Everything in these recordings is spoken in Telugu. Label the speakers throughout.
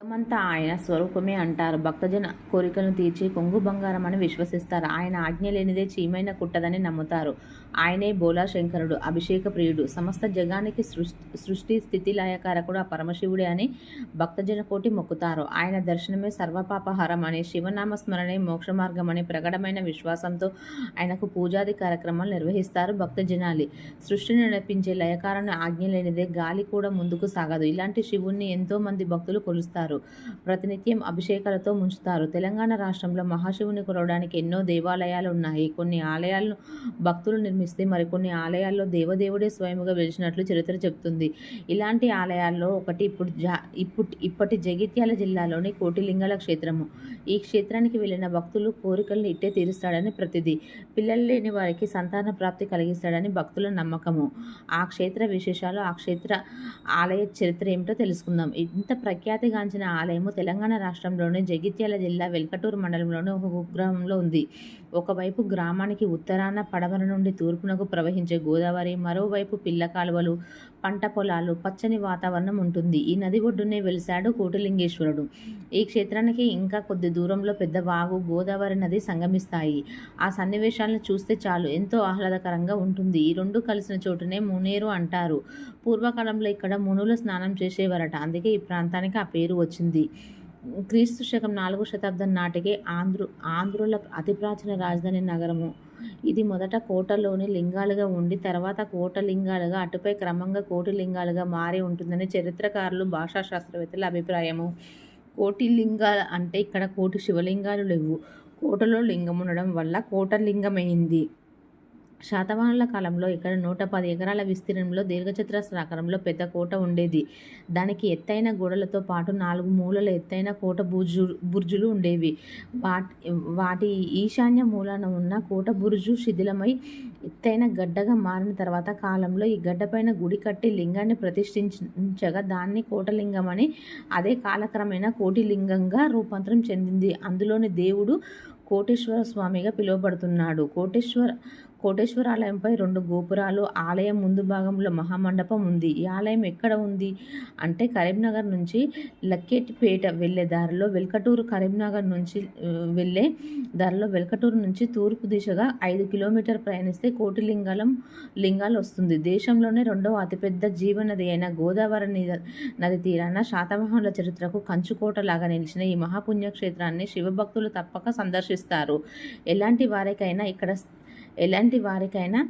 Speaker 1: అంతా ఆయన స్వరూపమే అంటారు. భక్తజన కోరికలను తీర్చి కొంగు బంగారం అని విశ్వసిస్తారు. ఆయన ఆజ్ఞ లేనిదే చీమైన కుట్టదని నమ్ముతారు. ఆయనే బోలా శంకరుడు అభిషేక ప్రియుడు. సమస్త జగానికి సృష్టి సృష్టి స్థితి లయకారకుడు ఆ పరమశివుడే అని భక్తజన కోటి మొక్కుతారు. ఆయన దర్శనమే సర్వపాపహరం అని శివనామ స్మరణే మోక్ష మార్గం అని ప్రకటమైన విశ్వాసంతో ఆయనకు పూజాది కార్యక్రమాలు నిర్వహిస్తారు భక్తజనాలి. సృష్టిని నడిపించే లయకారణ ఆజ్ఞ లేనిదే గాలి కూడా ముందుకు సాగదు. ఇలాంటి శివుణ్ణి ఎంతో మంది భక్తులు కొలుస్తారు. ప్రతినిత్యం అభిషేకాలతో ముంచుతారు. తెలంగాణ రాష్ట్రంలో మహాశివుని కొలవడానికి ఎన్నో దేవాలయాలు ఉన్నాయి. కొన్ని ఆలయాలను భక్తులు నిర్మిస్తే మరికొన్ని ఆలయాల్లో దేవదేవుడే స్వయముగా వెలిచినట్లు చరిత్ర చెబుతుంది. ఇలాంటి ఆలయాల్లో ఒకటి ఇప్పుడు జా ఇప్పుడు ఇప్పటి జగిత్యాల జిల్లాలోని కోటిలింగాల క్షేత్రము. ఈ క్షేత్రానికి వెళ్ళిన భక్తులు కోరికలను ఇట్టే తీరుస్తాడని ప్రతిది. పిల్లలు లేని వారికి సంతాన ప్రాప్తి కలిగిస్తాడని భక్తుల నమ్మకము. ఆ క్షేత్ర విశేషాలు ఆ క్షేత్ర ఆలయ చరిత్ర ఏమిటో తెలుసుకుందాం. ఇంత ప్రఖ్యాతిగాంచిన ఆలయము తెలంగాణ రాష్ట్రంలోని జగిత్యాల జిల్లా వెల్కటూరు మండలంలోని ఒక కుగ్రహంలో ఉంది. ఒకవైపు గ్రామానికి ఉత్తరాన పడమర నుండి తూర్పునకు ప్రవహించే గోదావరి మరోవైపు పిల్ల కాలువలు పంట పొలాలు పచ్చని వాతావరణం ఉంటుంది. ఈ నది ఒడ్డునే వెలిశాడు కోటిలింగేశ్వరుడు. ఈ క్షేత్రానికి ఇంకా కొద్ది దూరంలో పెద్ద వాగు గోదావరి నది సంగమిస్తాయి. ఆ సన్నివేశాలను చూస్తే చాలు ఎంతో ఆహ్లాదకరంగా ఉంటుంది. ఈ రెండు కలిసిన చోటునే మునేరు అంటారు. పూర్వకాలంలో ఇక్కడ మునులు స్నానం చేసేవారట. అందుకే ఈ ప్రాంతానికి ఆ పేరు వచ్చింది. క్రీస్తు శకం నాలుగో శతాబ్దం నాటికే ఆంధ్రు ఆంధ్రుల అతి ప్రాచీన రాజధాని నగరము. ఇది మొదట కోటలోని లింగాలుగా ఉండి తర్వాత కోట లింగాలుగా అటుపై క్రమంగా కోటి లింగాలుగా మారి ఉంటుందని చరిత్రకారులు భాషా శాస్త్రవేత్తల అభిప్రాయము. కోటి లింగాలు అంటే ఇక్కడ కోటి శివలింగాలు లేవు. కోటలో లింగం ఉండడం వల్ల కోటలింగమైంది. శాతవాహనుల కాలంలో ఇక్కడ నూట పది ఎకరాల విస్తీర్ణంలో దీర్ఘచతురస్రాకారంలో పెద్ద కోట ఉండేది. దానికి ఎత్తైన గోడలతో పాటు నాలుగు మూలల ఎత్తైన కోట బుర్జు బుర్జులు ఉండేవి. వాటి వాటి ఈశాన్య మూలాన ఉన్న కోట బుర్జు శిథిలమై ఎత్తైన గడ్డగా మారిన తర్వాత కాలంలో ఈ గడ్డపైన గుడి కట్టి లింగాన్ని ప్రతిష్ఠించగా దాన్ని కోటలింగం అని అదే కాలక్రమేణా కోటిలింగంగా రూపాంతరం చెందింది. అందులోని దేవుడు కోటేశ్వర స్వామిగా పిలువబడుతున్నాడు. కోటేశ్వర కోటేశ్వర ఆలయంపై రెండు గోపురాలు ఆలయం ముందు భాగంలో మహామండపం ఉంది. ఈ ఆలయం ఎక్కడ ఉంది? అంటే కరీంనగర్ నుంచి లక్కేటిపేట వెళ్ళే దారిలో వెల్కటూరు కరీంనగర్ నుంచి వెళ్ళే దారిలో వెల్కటూరు నుంచి తూర్పు దిశగా ఐదు కిలోమీటర్ ప్రయాణిస్తే కోటిలింగలం లింగాలు వస్తుంది. దేశంలోనే రెండవ అతిపెద్ద జీవనది అయిన గోదావరి నది తీరాన శాతవాహనుల చరిత్రకు కంచుకోటలాగా నిలిచిన ఈ మహాపుణ్యక్షేత్రాన్ని శివభక్తులు తప్పక సందర్శిస్తారు. ఎలాంటి వారికైనా ఇక్కడ ఎలాంటి వారికైనా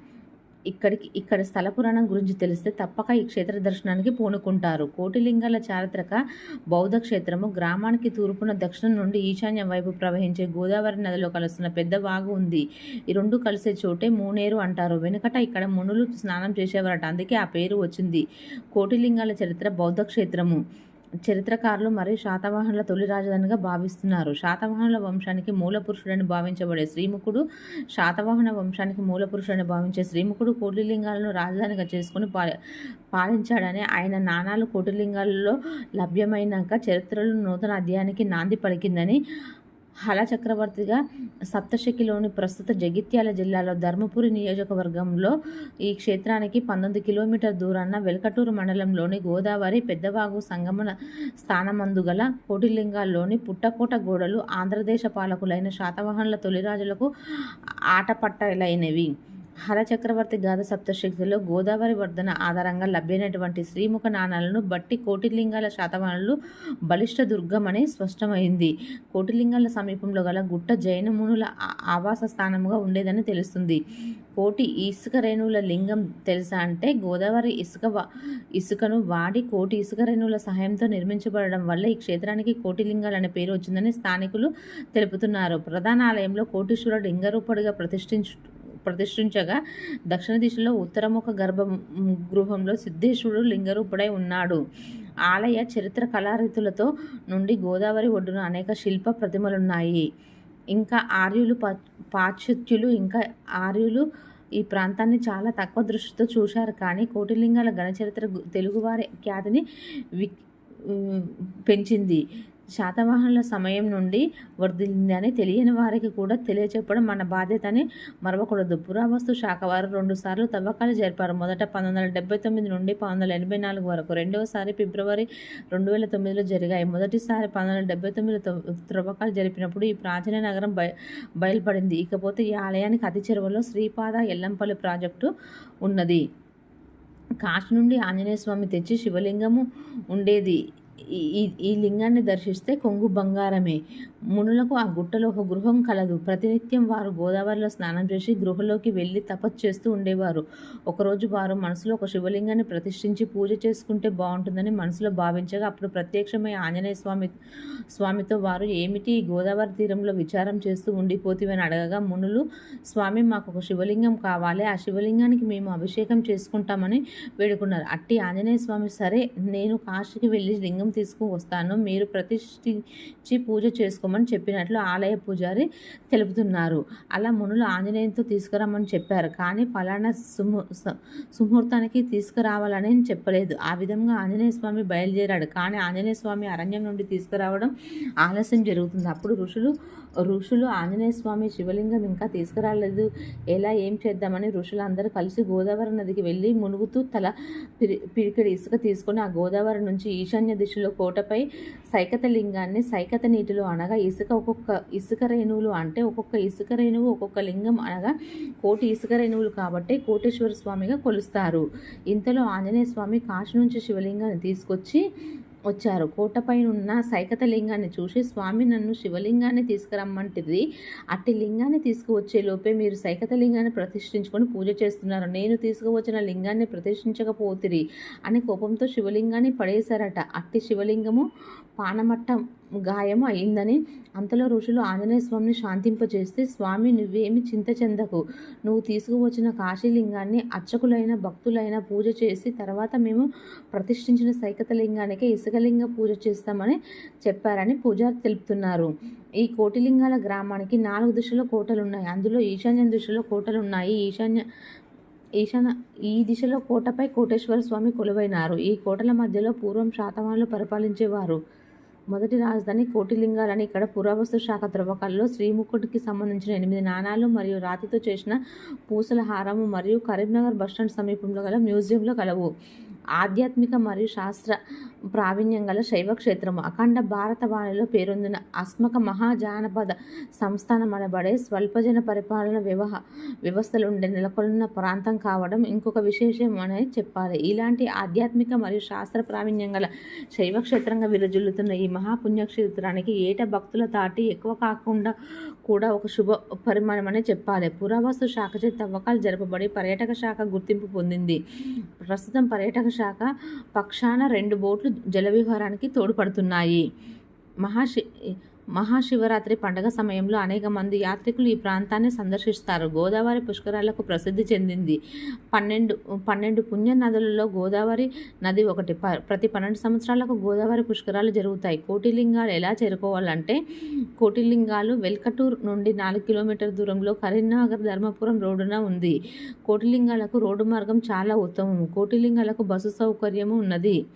Speaker 1: ఇక్కడికి ఇక్కడ స్థల పురాణం గురించి తెలిస్తే తప్పక ఈ క్షేత్ర దర్శనానికి పూనుకుంటారు. కోటిలింగాల చారిత్రక బౌద్ధ క్షేత్రము గ్రామానికి తూర్పున దక్షిణం నుండి ఈశాన్యం వైపు ప్రవహించే గోదావరి నదిలో కలుస్తున్న పెద్ద వాగు ఉంది. ఈ రెండు కలిసే చోటే మూనేరు అంటారు. వెనుకట ఇక్కడ మునులు స్నానం చేసేవారట. అందుకే ఆ పేరు వచ్చింది. కోటిలింగాల చరిత్ర బౌద్ధ క్షేత్రము. చరిత్రకారులు మరియు శాతవాహనుల తొలి రాజధానిగా భావిస్తున్నారు. శాతవాహనుల వంశానికి మూల పురుషుడని భావించబడే శ్రీముఖుడు శాతవాహన వంశానికి మూలపురుషుడని భావించే శ్రీముఖుడు కోటిలింగాలను రాజధానిగా చేసుకుని పా పాలించాడని ఆయన నాణాలు కోటిలింగాలలో లభ్యమైనాక చరిత్రలో నూతన అధ్యాయానికి నాంది పలికిందని హల చక్రవర్తిగా సప్తశకిలోని ప్రస్తుత జగిత్యాల జిల్లాలో ధర్మపురి నియోజకవర్గంలో ఈ క్షేత్రానికి పంతొమ్మిది కిలోమీటర్ దూరాన వెల్కటూరు మండలంలోని గోదావరి పెద్దవాగు సంగమన స్థానమందు గల కోటిలింగాల్లోని పుట్టకోట గోడలు ఆంధ్రదేశ పాలకులైన శాతవాహనుల తొలిరాజులకు ఆటపట్టలైనవి. హర చక్రవర్తి గాథ సప్తశక్తిలో గోదావరి వర్ధన ఆధారంగా లభ్యమైనటువంటి శ్రీముఖ నాణాలను బట్టి కోటిలింగాల శాతవాహనులు బలిష్ట దుర్గమని స్పష్టమైంది. కోటిలింగాల సమీపంలో గల గుట్ట జైనమునుల ఆవాస స్థానముగా ఉండేదని తెలుస్తుంది. కోటి ఇసుక రేణువుల లింగం తెలుసా అంటే గోదావరి ఇసుక ఇసుకను వాడి కోటి ఇసుక రేణువుల సహాయంతో నిర్మించబడడం వల్ల ఈ క్షేత్రానికి కోటిలింగాలు అనే పేరు వచ్చిందని స్థానికులు తెలుపుతున్నారు. ప్రధాన ఆలయంలో కోటీశ్వరుడు లింగరూపుడిగా ప్రతిష్ఠించు ప్రతిష్ఠించగా దక్షిణ దిశలో ఉత్తరముఖ గర్భ గృహంలో సిద్ధేశ్వరుడు లింగరూపుడై ఉన్నాడు. ఆలయ చరిత్ర కళారీతులతో నుండి గోదావరి ఒడ్డున అనేక శిల్ప ప్రతిమలున్నాయి. ఇంకా ఆర్యులు పా పాశ్చాత్యులు ఇంకా ఆర్యులు ఈ ప్రాంతాన్ని చాలా తక్కువ దృష్టితో చూశారు. కానీ కోటిలింగాల ఘనచరిత్ర తెలుగువారి ఖ్యాతిని వి పెంచింది. శాతవాహనుల సమయం నుండి వర్ధిల్లిందని తెలియని వారికి కూడా తెలియచెప్పడం మన బాధ్యత అని మరవకూడదు. పురావస్తు శాఖ వారు రెండుసార్లు తవ్వకాలు జరిపారు. మొదట పంతొమ్మిది వందల డెబ్బై తొమ్మిది నుండి పంతొమ్మిది వందల ఎనభై నాలుగు వరకు. రెండవసారి ఫిబ్రవరి రెండు వేల తొమ్మిదిలో జరిగాయి. మొదటిసారి పంతొమ్మిది వందల డెబ్బై తొమ్మిదిలో త్రవ్వకాలు జరిపినప్పుడు ఈ ప్రాచీన నగరం బయ బయలుపడింది. ఇకపోతే ఈ ఆలయానికి అతి చెరువులో శ్రీపాద ఎల్లంపల్లి ప్రాజెక్టు ఉన్నది. కాశీ నుండి ఆంజనేయ స్వామి తెచ్చి శివలింగము ఉండేది. ఈ ఈ లింగాన్ని దర్శిస్తే కొంగు బంగారమే. మునులకు ఆ గుట్టలో ఒక గృహం కలదు. ప్రతినిత్యం వారు గోదావరిలో స్నానం చేసి గృహలోకి వెళ్ళి తపస్సు చేస్తూ ఉండేవారు. ఒకరోజు వారు మనసులో ఒక శివలింగాన్ని ప్రతిష్ఠించి పూజ చేసుకుంటే బాగుంటుందని మనసులో భావించగా అప్పుడు ప్రత్యక్షమై ఆంజనేయ స్వామి స్వామితో వారు ఏమిటి గోదావరి తీరంలో విచారం చేస్తూ ఉండిపోతివని అడగగా మునులు స్వామి మాకు ఒక శివలింగం కావాలి. ఆ శివలింగానికి మేము అభిషేకం చేసుకుంటామని వేడుకున్నారు. అట్టి ఆంజనేయ స్వామి సరే నేను కాశీకి వెళ్ళి లింగం తీసుకువస్తాను మీరు ప్రతిష్ఠించి పూజ చేసుకోమని చెప్పినట్లు ఆలయ పూజారి తెలుపుతున్నారు. అలా మునులు ఆంజనేయంతో తీసుకురమ్మని చెప్పారు. కానీ ఫలానా సుము సుముహూర్తానికి తీసుకురావాలని చెప్పలేదు. ఆ విధంగా ఆంజనేయ స్వామి బయలుదేరాడు. కానీ ఆంజనేయ స్వామి అరణ్యం నుండి తీసుకురావడం ఆలస్యం జరుగుతుంది. అప్పుడు ఋషులు ఋషులు ఆంజనేయ స్వామి శివలింగం ఇంకా తీసుకురాలేదు. ఎలా ఏం చేద్దామని ఋషులు అందరూ కలిసి గోదావరి నదికి వెళ్ళి మునుగుతూ తల పిరి పిరికిడి ఇసుక తీసుకొని ఆ గోదావరి నుంచి ఈశాన్య దిశలో కోటపై సైకత లింగాన్ని సైకత నీటిలో అనగా ఇసుక ఒక్కొక్క ఇసుక రేణువులు అంటే ఒక్కొక్క ఇసుక రేణువు ఒక్కొక్క లింగం అనగా కోటి ఇసుక రేణువులు కాబట్టి కోటేశ్వర స్వామిగా కొలుస్తారు. ఇంతలో ఆంజనేయ స్వామి కాశీ నుంచి శివలింగాన్ని తీసుకొచ్చి వచ్చారు. కోటపై ఉన్న సైకత లింగాన్ని చూసి స్వామి నన్ను శివలింగాన్ని తీసుకురమ్మంటిది. అట్టి లింగాన్ని తీసుకువచ్చే లోపే మీరు సైకత లింగాన్ని ప్రతిష్ఠించుకొని పూజ చేస్తున్నారు. నేను తీసుకువచ్చిన లింగాన్ని ప్రతిష్ఠించకపోతిరి అని కోపంతో శివలింగాన్ని పడేశారట. అట్టి శివలింగము పానమట్టం గాయం అయిందని అంతలో ఋషులు ఆంజనేయ స్వామిని శాంతింపజేస్తే స్వామి నువ్వేమి చింత చెందకు. నువ్వు తీసుకువచ్చిన కాశీలింగాన్ని అర్చకులైన భక్తులైన పూజ చేసి తర్వాత మేము ప్రతిష్ఠించిన సైకత లింగానికి ఇసుకలింగ పూజ చేస్తామని చెప్పారని పూజారి తెలుపుతున్నారు. ఈ కోటిలింగాల గ్రామానికి నాలుగు దిశలో కోటలు ఉన్నాయి అందులో ఈశాన్య దిశలో కోటలు ఉన్నాయి ఈశాన్య ఈశాన ఈ దిశలో కోటపై కోటేశ్వర స్వామి కొలువైనారు. ఈ కోటల మధ్యలో పూర్వం శాతవాహనులు పరిపాలించేవారు. మొదటి రాజధాని కోటిలింగాలని ఇక్కడ పురావస్తు శాఖ త్రవ్వకాల్లో శ్రీముఖుడికి సంబంధించిన ఎనిమిది నాణాలు మరియు రాతితో చేసిన పూసల హారము మరియు కరీంనగర్ బస్టాండ్ సమీపంలో గల మ్యూజియంలో కలవు. ఆధ్యాత్మిక మరియు శాస్త్ర ప్రావీణ్యం గల శైవ అఖండ అఖండ భారతవాణిలో పేరొందిన అస్మక మహాజానపద సంస్థానం అనబడే స్వల్పజన పరిపాలన వ్యవహ వ్యవస్థలుండే నెలకొన్న ప్రాంతం కావడం ఇంకొక విశేషం అనేది చెప్పాలి. ఇలాంటి ఆధ్యాత్మిక మరియు శాస్త్ర ప్రావీణ్యం గల శైవ క్షేత్రంగా విరజిల్లుతున్న ఈ మహాపుణ్యక్షేత్రానికి ఏట భక్తుల తాటి ఎక్కువ కాకుండా కూడా ఒక శుభ పరిమాణం అనే చెప్పాలి. పురావస్తు శాఖ చే తవ్వకాలు జరపబడి పర్యాటక శాఖ గుర్తింపు పొందింది. ప్రస్తుతం పర్యాటక శాఖ పక్షాన రెండు బోట్లు జలవిహారానికి తోడ్పడుతున్నాయి. మహాశి మహాశివరాత్రి పండగ సమయంలో అనేక మంది యాత్రికులు ఈ ప్రాంతాన్ని సందర్శిస్తారు. గోదావరి పుష్కరాలకు ప్రసిద్ధి చెందింది. పన్నెండు పన్నెండు పుణ్య నదులలో గోదావరి నది ఒకటి. ప్రతి పన్నెండు సంవత్సరాలకు గోదావరి పుష్కరాలు జరుగుతాయి. కోటిలింగాలు ఎలా చేరుకోవాలంటే కోటిలింగాలు వెల్కటూర్ నుండి నాలుగు కిలోమీటర్ దూరంలో కరీంనగర్ ధర్మపురం రోడ్డున ఉంది. కోటిలింగాలకు రోడ్డు మార్గం చాలా ఉత్తమం. కోటిలింగాలకు బస్సు సౌకర్యము ఉన్నది.